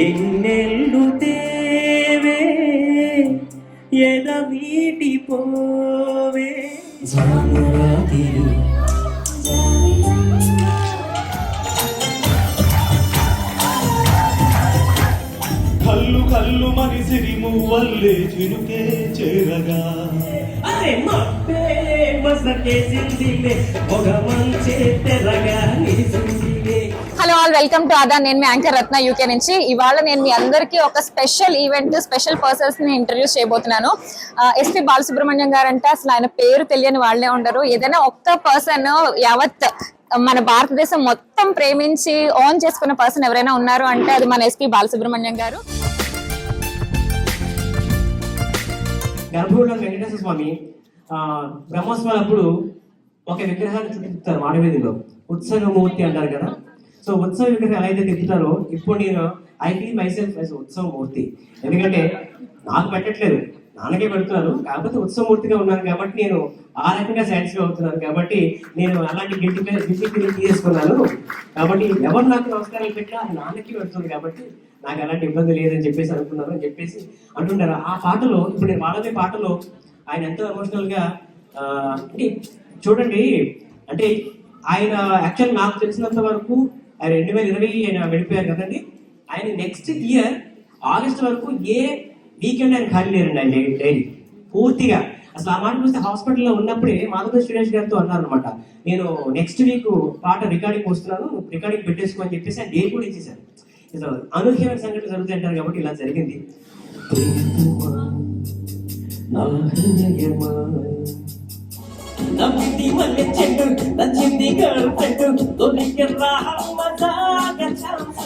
ఎన్నెల్లు తేవే ఎదవీటి పోవే? జానురాతిరి కల్లు కల్లు మనిసిరి మువ్వల్లే చినుకే చేరగా. అరే మబ్బే మసకేసిందిలే ఒక మంచి తెరగా నిలిసిందిలే hello all welcome to Aada నేను మీ యాంకర్ రత్న యూకే నుంచి. ఇవాళ నేను మీ అందరికీ ఒక స్పెషల్ ఈవెంట్ స్పెషల్ పర్సన్స్ని ఇంట్రడ్యూస్ చేయబోతున్నాను. ఎస్పి బాలసుబ్రహ్మణ్యం గారు అంటే అసలు ఆయన పేరు తెలియని వాళ్ళే ఉండరు. ఏదైనా ఒక్క పర్సన్ యావత్ మన భారతదేశం మొత్తం ప్రేమించి ఓన్ చేసుకున్న పర్సన్ ఎవరైనా ఉన్నారు అంటే అది మన ఎస్పి బాలసుబ్రహ్మణ్యం గారు. గర్భగుడిలో వెంకటేశ్వర స్వామి బ్రహ్మోత్సవాలప్పుడు ఒక విగ్రహాన్ని చూపిస్తారు మాడవీధిలో ఉత్సవమూర్తి అంటారు కదా. సో ఉత్సవ విగ్రహం ఎలా అయితే తిప్పుతారో ఇప్పుడు నేను ఐ ఫీల్ మై సెల్ఫ్ ఉత్సవ మూర్తి ఎందుకంటే నాకు పెట్టట్లేదు. నాన్నకే పెడుతున్నారు కాకపోతే ఉత్సవమూర్తిగా ఉన్నాను కాబట్టి నేను ఆ రకంగా సాటిస్ఫై అవుతున్నాను. కాబట్టి నేను అలాంటి గిల్టీ గిల్టీ ఫీలింగ్ తీసుకున్నాను కాబట్టి ఎవరు నాకు నమస్కారాలు పెట్టినా అది నాన్నకి పెడుతుంది కాబట్టి నాకు అలాంటి ఇబ్బంది లేదని చెప్పేసి అనుకున్నాను అని చెప్పేసి అంటుంటారు. ఆ పాటలో ఇప్పుడు నేను పాడదే పాటలో ఆయన ఎంతో ఎమోషనల్గా అంటే చూడండి అంటే ఆయన యాక్చువల్ నాకు తెలిసినంత వరకు రెండు వేల ఇరవై ఆయన వెళ్ళిపోయారు కదండి. ఆయన నెక్స్ట్ ఇయర్ ఆగస్ట్ వరకు ఏ వీకెండ్ ఆయన ఖాళీ లేరండి ఆయన డైలీ. పూర్తిగా. అసలు ఆ మాట చూస్తే హాస్పిటల్లో ఉన్నప్పుడే మాధవ సురేష్ గారితో అన్నారు అనమాట నేను నెక్స్ట్ వీక్ పాట రికార్డింగ్ వస్తున్నాను రికార్డింగ్ పెట్టేసుకో అని చెప్పేసి ఆయన డేట్ కూడా ఇచ్చేసారు అసలు అనూహ్యమైన సంఘటనలు జరుగుతాయి అంటారు కాబట్టి ఇలా జరిగింది. నమ్మింది మళ్ళీ చెట్టు నచ్చింది గర్ల్ ఫ్రెండ్. తొలికి రాహ మజాగా ఛాన్స్.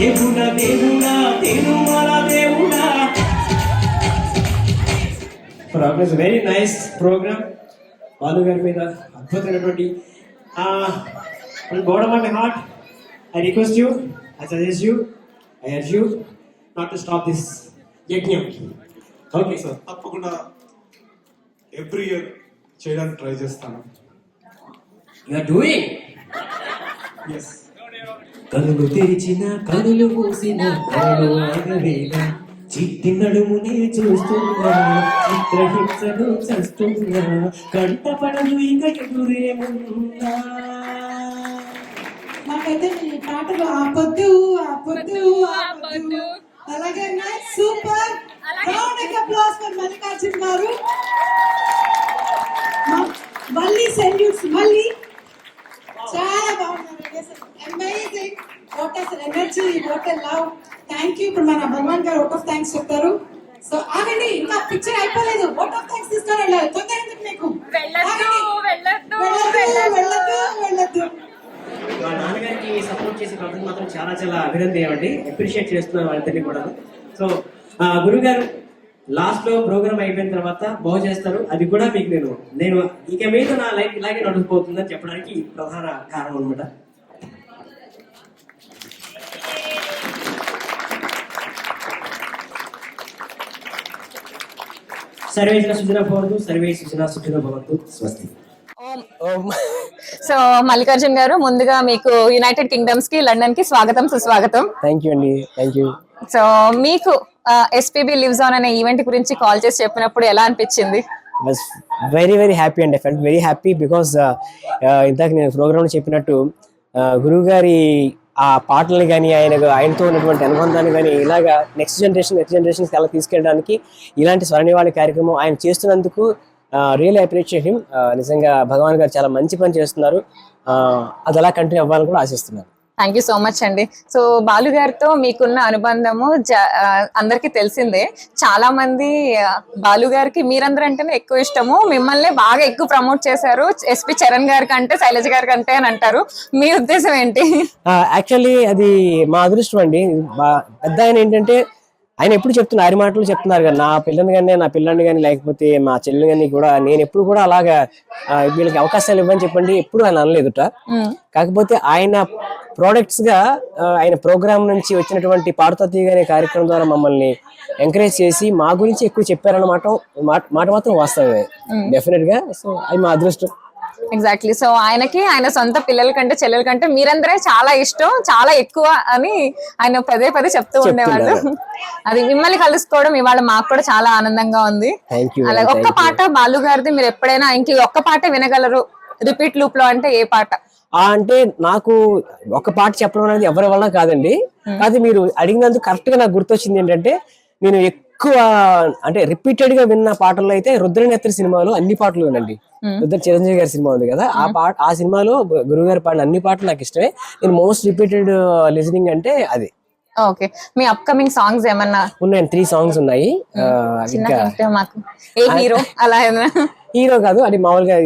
దేవుడా దేవుడా తిరుమల దేవుడా. Progress very nice program Balu గారి మీద అద్భుతమైనటువంటి గోడమ్ my heart I request you I suggest you I urge you not to stop this యజ్ఞం. ఓకే సార్ తప్పకుండా ఎవ్రీ ఇయర్ చేయడానికి ట్రై చేస్తాను. యు ఆర్ డూయింగ్ ఎస్ కనులు తెరిచిన కనులు మూసిన కనులు ఆగవేలా చిట్టి నడుమునే చూస్తున్నా చిత్రహింసను చేస్తున్నా కంటపడదు ఇక ఎదురేమున్నా? నాకైతే ఈ పాటలు ఆపొద్దు ఆపొద్దు ఆపొద్దు. అలాగే super. Round applause for Mallikarjun గారు. మ- మళ్ళీ సెల్యూట్స్ మళ్ళీ చాలా బాగున్నారు amazing what what love thank you ఇప్పుడు మన భగవాన్ గారు అవుట్ ఆఫ్ థ్యాంక్స్ చెప్తారు. సో ఆగండి ఇంకా పిక్చర్ అయిపోలేదు. అవుట్ ఆఫ్ థ్యాంక్స్ తీసుకొని వెళ్ళాలి తొందర ఎందుకు మీకు? వెళ్ళొద్దు, ఆగండి. వెళ్ళొద్దు, వెళ్ళొద్దు వెళ్ళొద్దు. వెళ్ళొద్దు మా నాన్నగారికి సపోర్ట్ చేసే పద్ధతి మాత్రం చాలా చాలా అభినందనీయమండి. అప్రిషియేట్ చేస్తున్నాను వాళ్ళిద్దరిని కూడా సో గురువు గారు లాస్ట్లో ప్రోగ్రామ్ అయిపోయిన తర్వాత బాగు చేస్తారు. అది కూడా మీకు నేను నేను ఇక మీద నా లైఫ్ ఇలాగే నడుపుపోతుందని చెప్పడానికి ప్రధాన కారణం అనమాట సర్వే సుజన భవంతు సర్వే సుజన సుఖిన భవంతు స్వస్తి. సో మల్లికార్జున్ గారు ముందుగా మీకు యునైటెడ్ కింగ్డమ్స్కి లండన్కి స్వాగతం సుస్వాగతం. థ్యాంక్ యూ అండి థ్యాంక్ యూ సో మీకు ఎస్పీబీ లివ్స్ ఆన్ అనే ఈవెంట్ గురించి కాల్ చేసి చెప్పినప్పుడు ఎలా అనిపించింది? Was very very happy and I felt very happy because uh, ఇందాక నేను ప్రోగ్రామ్ చెప్పినట్టు గురువు గారి ఆ పాటలు కానీ ఆయన ఆయనతో ఉన్నటువంటి అనుబంధాన్ని కానీ ఇలాగా నెక్స్ట్ జనరేషన్ నెక్స్ట్ జనరేషన్స్కి అలా తీసుకెళ్ళడానికి ఇలాంటి స్వర్ణివాళి కార్యక్రమం ఆయన చేస్తున్నందుకు రియల్ అప్రిషియేట్ హిమ్ నిజంగా భగవాన్ గారు చాలా మంచి పని చేస్తున్నారు. అది అలా కంటిన్యూ అవ్వాలని కూడా ఆశిస్తున్నాను. థ్యాంక్ యూ సో మచ్ అండి. సో బాలు గారితో మీకున్న అనుబంధము జ- అందరికీ తెలిసిందే. చాలా మంది బాలు గారికి మీరందరూ అంటేనే ఎక్కువ ఇష్టము. మిమ్మల్ని బాగా ఎక్కువ ప్రమోట్ చేశారు. ఎస్పి చరణ్ గారి కంటే శైలజ గారి కంటే అని అంటారు. మీ ఉద్దేశం ఏంటి? యాక్చువల్లీ అది మా అదృష్టం అండి. పెద్ద ఆయన ఏంటంటే ఆయన ఎప్పుడు చెప్తున్నారు ఆరి మాటలు చెప్తున్నారు కదా నా పిల్లని కానీ నా పిల్లని కానీ లేకపోతే మా చెల్లిని కానీ కూడా నేను ఎప్పుడు కూడా అలాగా వీళ్ళకి అవకాశాలు ఇవ్వని చెప్పండి ఎప్పుడు ఆయన అనలేదుట. కాకపోతే ఆయన ప్రోడక్ట్స్గా ఆయన ప్రోగ్రామ్ నుంచి వచ్చినటువంటి పాడుతీ అనే కార్యక్రమం ద్వారా మమ్మల్ని ఎంకరేజ్ చేసి మా గురించి ఎక్కువ చెప్పారన్నమాట మాట మాట మాత్రం వాస్తవమే. డెఫినెట్గా సో అది మా అదృష్టం. ఎగ్జాక్ట్లీ సో ఆయనకి ఆయన సొంత పిల్లల కంటే చెల్లెల కంటే మీరందరే చాలా ఇష్టం చాలా ఎక్కువ అని ఆయన పదే పదే చెప్తూ ఉండేవాళ్ళు. అది మిమ్మల్ని కలుసుకోవడం ఇవాళ మాకు కూడా చాలా ఆనందంగా ఉంది. అలాగే ఒక్క పాట బాలు గారిది మీరు ఎప్పుడైనా ఇంక ఒక్క పాట వినగలరు? రిపీట్ లూప్లో అంటే ఏ పాట? అంటే నాకు ఒక పాట చెప్పడం అనేది ఎవరి వల్ల కాదండి. కాదు మీరు అడిగినందుకు కరెక్ట్గా నాకు గుర్తొచ్చింది ఏంటంటే నేను ఎక్కువ అంటే రిపీటెడ్గా విన్న పాటల్లో అయితే రుద్రనేత్ర సినిమాలో అన్ని పాటలు వినండి. రుద్ర చిరంజీవి గారి సినిమా ఉంది కదా. ఆ పాట ఆ సినిమాలో గురువు గారి పాడిన అన్ని పాటలు నాకు ఇష్టమే. నేను మోస్ట్ రిపీటెడ్ లిజనింగ్ అంటే అది. ఓకే. మీ అప్కమింగ్ సాంగ్స్ ఏమన్నా? ఉన్నాయి త్రీ సాంగ్స్ ఉన్నాయి. ఏ హీరో? అలా హీరో కాదు అది మామూలుగా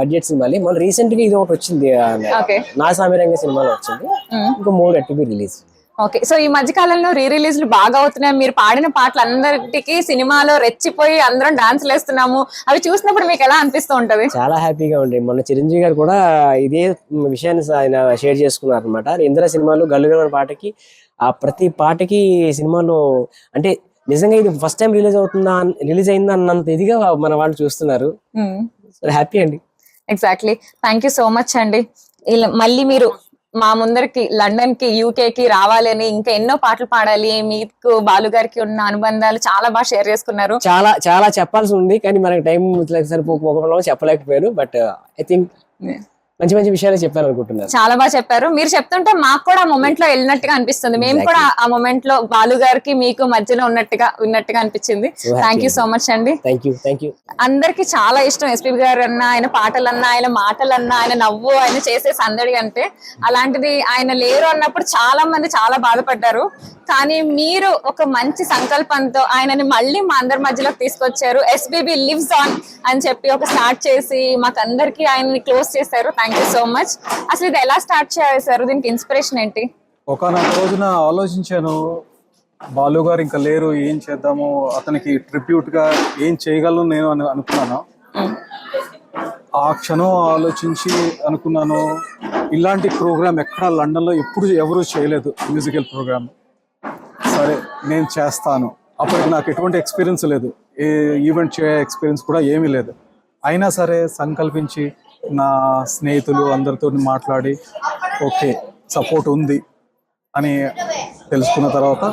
బడ్జెట్ సినిమాలే. మన రీసెంట్గా ఇది ఒకటి వచ్చింది నా సామిరంగ సినిమాలో వచ్చింది. ఇంకో మూడు బి రిలీజ్ ఓకే. సో ఈ మధ్య కాలంలో రీ రిలీజ్లు బాగా అవుతున్నాయి. మీరు పాడిన పాటలు అందరికి సినిమాలో రెచ్చిపోయి అందరం డాన్స్లు వేస్తున్నాము అవి చూసినప్పుడు మీకు ఎలా అనిపిస్తూ ఉంటది? చాలా హ్యాపీగా ఉండే. మొన్న చిరంజీవి గారు కూడా ఇదే విషయాన్ని ఆయన షేర్ చేసుకున్నారు అనమాట ఇందిరా సినిమాలో గల్లుగల పాటకి ఆ ప్రతి పాటకి సినిమాలో అంటే నిజంగా ఇది ఫస్ట్ టైం రిలీజ్ అవుతుందా రిలీజ్ అయిందా అన్నంత ఇదిగా మన వాళ్ళు చూస్తున్నారు. హ్యాపీ అండి. Exactly thank you so much అండి. ఇలా మళ్ళీ మీరు మా ముందరికి లండన్కి యూకే కి రావాలని ఇంకా ఎన్నో పాటలు పాడాలి. మీకు బాలు గారికి ఉన్న అనుబంధాలు చాలా బాగా షేర్ చేసుకున్నారు. చాలా చాలా చెప్పాల్సి ఉంది. కానీ మనకి టైం సరిపోకపోవడం చెప్పలేకపోయారు బట్ ఐ థింక్ మంచి మంచి విషయాలు చెప్పాను అనుకుంటున్నాను చాలా బాగా చెప్పారు. మీరు చెప్తుంటే మాకు కూడా ఆ మొమెంట్లో వెళ్ళినట్టుగా అనిపిస్తుంది. మేము కూడా ఆ మొమెంట్లో బాలు గారికి మీకు మధ్యలో ఉన్నట్టుగా ఉన్నట్టుగా అనిపించింది. థ్యాంక్ యూ సో మచ్ అండి. థ్యాంక్ యూ థ్యాంక్ యూ అందరికి చాలా ఇష్టం ఎస్పీ గారు అన్న ఆయన పాటలన్నా ఆయన మాటలన్నా ఆయన నవ్వు ఆయన చేసే సందడి అంటే. అలాంటిది ఆయన లేరు అన్నప్పుడు చాలా మంది చాలా బాధపడ్డారు. కానీ మీరు ఒక మంచి సంకల్పంతో ఆయనని మళ్ళీ మా అందరి మధ్యలోకి తీసుకొచ్చారు. ఎస్బీబీ లివ్స్ ఆన్ అని చెప్పి ఒక స్టార్ట్ చేసి మాకు అందరికి ఆయన్ని క్లోజ్ చేశారు. థ్యాంక్ యూ సో మచ్ అసలు ఇది ఎలా స్టార్ట్ చేశారు? దీనికి ఇన్స్పిరేషన్ ఏంటి? ఒకనొక రోజున ఆలోచించాను బాలు గారు ఇంకా లేరు ఏం చేద్దాము అతనికి ట్రిబ్యూట్గా ఏం చేయగలను నేను అని అనుకున్నాను. ఆ క్షణం ఆలోచించి అనుకున్నాను ఇలాంటి ప్రోగ్రామ్ ఎక్కడ లండన్లో ఎప్పుడు ఎవరు చేయలేదు మ్యూజికల్ ప్రోగ్రామ్ సరే నేను చేస్తాను. అప్పటికి నాకు ఎటువంటి ఎక్స్పీరియన్స్ లేదు. ఏ ఈవెంట్ చేయ ఎక్స్పీరియన్స్ కూడా ఏమీ లేదు. అయినా సరే సంకల్పించి నా స్నేహితులు అందరితో మాట్లాడి ఓకే సపోర్ట్ ఉంది అని తెలుసుకున్న తర్వాత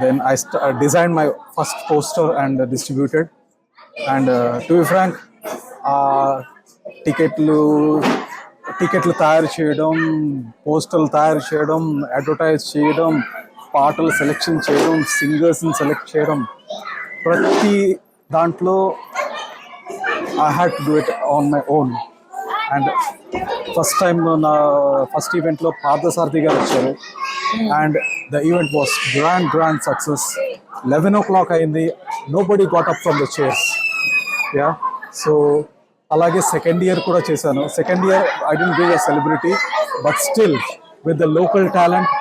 then I design my first poster and distributed and to be frank uh టికెట్లు టికెట్లు తయారు చేయడం పోస్టర్లు తయారు చేయడం అడ్వర్టైజ్ చేయడం పాటలు సెలెక్షన్ చేయడం సింగర్స్ని సెలెక్ట్ చేయడం ప్రతి దాంట్లో I had to do it on my own and first time నా ఫస్ట్ ఈవెంట్లో పార్థసారథి గారు వచ్చారు. And the event was grand grand success eleven o'clock అయింది. Nobody got up from the chairs yeah so అలాగే సెకండ్ ఇయర్ కూడా చేశాను. Second year I didn't be a celebrity but still with the local talent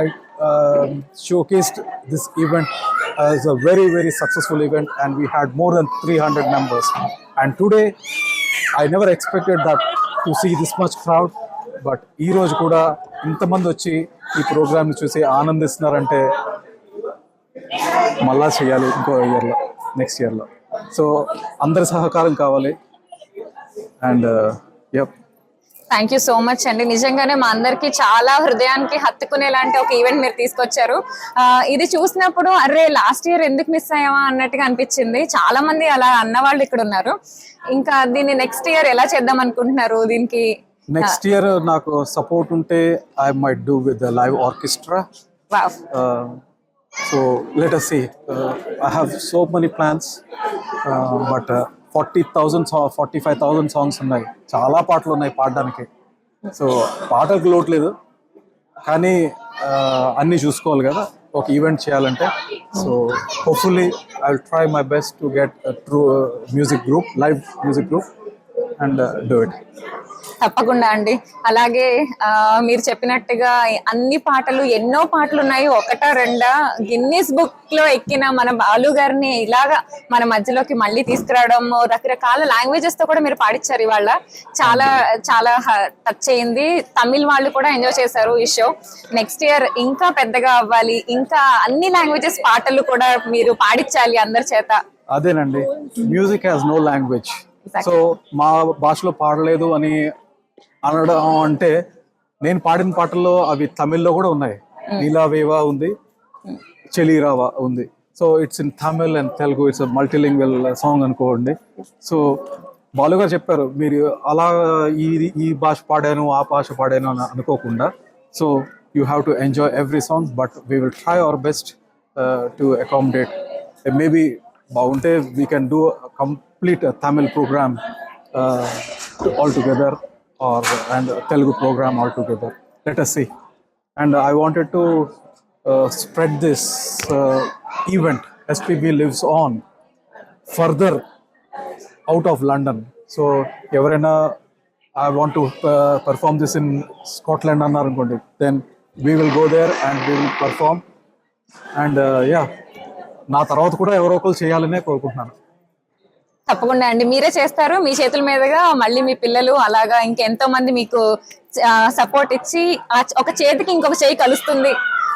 I showcased event is as a very very successful event and we had more than 300 members. And today I never expected that to see this much crowd but ఈరోజు కూడా ఇంతమంది వచ్చి ఈ ప్రోగ్రామ్ని చూసి ఆనందిస్తున్నారంటే మళ్ళా చేయాలి ఇంకో ఇయర్లో నెక్స్ట్ ఇయర్లో సో అందరి సహకారం కావాలి. And yup uh, thank you so much అండి. నిజంగానే మా అందరికి చాలా హృదయానికి హత్తుకునేలాంటి ఒక ఈవెంట్ మీరు తీసుకొచ్చారు. ఇది చూసినప్పుడు అరే లాస్ట్ ఇయర్ ఎందుకు మిస్ అయ్యామా అన్నట్టుగా అనిపించింది. చాలా మంది అలా అన్న వాళ్ళు ఇక్కడ ఉన్నారు. ఇంకా దీన్ని నెక్స్ట్ ఇయర్ ఎలా చేద్దాం అనుకుంటున్నారు? దీనికి నెక్స్ట్ ఇయర్ నాకు సపోర్ట్ ఉంటే I might do with live orchestra so let us see I have so many plans but forty thousand forty five thousand songs ఉన్నాయి. చాలా పాటలు ఉన్నాయి పాడడానికి. సో పాటలకు లోటు లేదు. కానీ అన్నీ చూసుకోవాలి కదా. ఒక ఈవెంట్ చేయాలంటే. So hopefully I will try my best to get true music group live music group and do it తప్పకుండా అండి. అలాగే మీరు చెప్పినట్టుగా అన్ని పాటలు ఎన్నో పాటలు ఉన్నాయి ఒకటా రెండా గిన్నీస్ బుక్లో ఎక్కిన మన బాలు గారిని ఇలాగా మన మధ్యలోకి మళ్ళీ తీసుకురావడం రకరకాల లాంగ్వేజెస్తో కూడా మీరు పాడించారు ఇవాళ. చాలా చాలా టచ్ అయింది. తమిళ్ వాళ్ళు కూడా ఎంజాయ్ చేశారు ఈ షో నెక్స్ట్ ఇయర్ ఇంకా పెద్దగా అవ్వాలి. ఇంకా అన్ని లాంగ్వేజెస్ పాటలు కూడా మీరు పాడించాలి అందరి చేత. అదేనండి. Music has no language so మా భాషలో పాడలేదు అని అనడం అంటే నేను పాడిన పాటల్లో అవి తమిళ్ళో కూడా ఉన్నాయి. నీలావేవా ఉంది చెలీరావా ఉంది. So it's in Tamil and Telugu it's multilingual song అనుకోండి. సో బాలు గారు చెప్పారు మీరు అలా ఈ ఈ భాష పాడాను ఆ భాష పాడాను అని అనుకోకుండా so you have to enjoy every song but we will try our best to accommodate maybe బాగుంటే we can do complete Tamil program all together or and Telugu program altogether. Let us see. and I wanted to uh, spread this uh, event. SPB lives on further out of London. So ఎవరైనా I want to uh, perform this in Scotland అన్నారు అనుకోండి then we will go there and we will perform and yeah నా తర్వాత కూడా ఎవరో ఒకరు చేయాలనే కోరుకుంటున్నాను తప్పకుండా అండి. మీరే చేస్తారు. మీ చేతుల మీదుగా మళ్ళీ మీ పిల్లలు అలాగా ఇంకెంతో మంది మీకు సపోర్ట్ ఇచ్చి ఒక చేతికి ఇంకొక చేయి కలుస్తుంది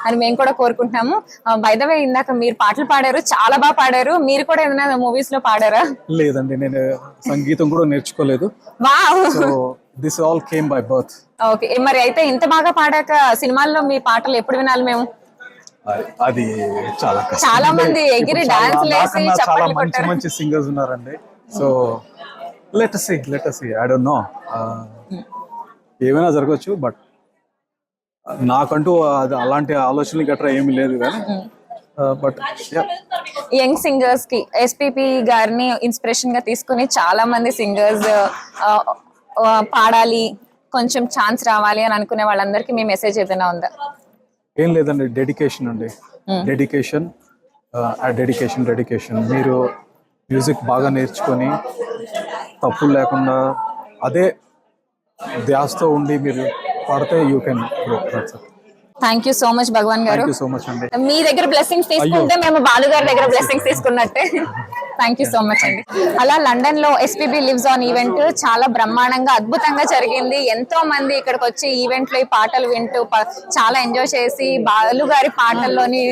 అని మేము కూడా కోరుకుంటున్నాము. బైదవే ఇందాక మీరు పాటలు పాడారు. చాలా బాగా పాడారు. మీరు కూడా ఏదైనా మూవీస్లో పాడారా? లేదండి. నేను సంగీతం కూడా నేర్చుకోలేదు. This all came by birth okay మరి అయితే ఇంత బాగా పాడాక సినిమాల్లో మీ పాటలు ఎప్పుడు వినాలి మేము? అది చాలా. చాలా మంది ఎగిరి డాన్స్ లేసి చాలా మంచి మంచి సింగర్స్ ఉన్నారండి. So let see let see I don't know ఏమైనా జరగచ్చు బట్ నాకంటూ అది అలాంటి ఆలోచనలు గట్రా ఏమీ లేదు కానీ బట్ యంగ్ సింగర్స్కి ఎస్పిపి గారిని ఇన్స్పిరేషన్గా తీసుకుని చాలా మంది సింగర్స్ పాడాలి కొంచెం ఛాన్స్ రావాలి అని అనుకునే వాళ్ళందరికీ మీ మెసేజ్ ఏదైనా ఉందా? ఏం లేదండి డెడికేషన్ అండి. డెడికేషన్ డెడికేషన్ డెడికేషన్ మీరు మ్యూజిక్ బాగా నేర్చుకొని తప్పులు లేకుండా అదే ధ్యాసతో ఉండి మీరు పాడితే you can thank you so much Bhagavan గారు. సో మచ్ అండి. మీ దగ్గర బ్లెస్సింగ్స్ తీసుకుంటే మేము బాలు గారి దగ్గర blessings తీసుకున్నట్టే. Thank you so much అండి. అలా లండన్లో ఎస్పీబీ లివ్స్ ఆన్ ఈవెంట్ చాలా బ్రహ్మాండంగా అద్భుతంగా జరిగింది. ఎంతో మంది ఇక్కడికి వచ్చి ఈవెంట్లో ఈ పాటలు వింటూ చాలా ఎంజాయ్ చేసి బాలు గారి పాటల్లోని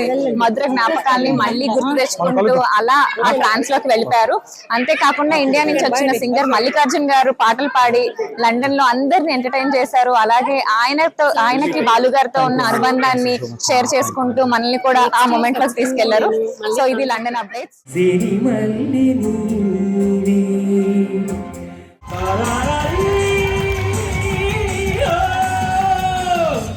మధుర జ్ఞాపకాల్ని మళ్ళీ గుర్తు తెచ్చుకుంటూ అలా ఆ ట్రాన్స్లోకి వెళ్ళిపోయారు. అంతేకాకుండా ఇండియా నుంచి వచ్చిన సింగర్ మల్లికార్జున్ గారు పాటలు పాడి లండన్లో అందరిని ఎంటర్టైన్ చేశారు. అలాగే ఆయనతో ఆయనకి బాలు గారితో ఉన్న అనుబంధాన్ని షేర్ చేసుకుంటూ మనల్ని కూడా ఆ మూమెంట్లోకి తీసుకెళ్ళారు. సో ఇది లండన్ అప్డేట్స్ தள்ளி நீவே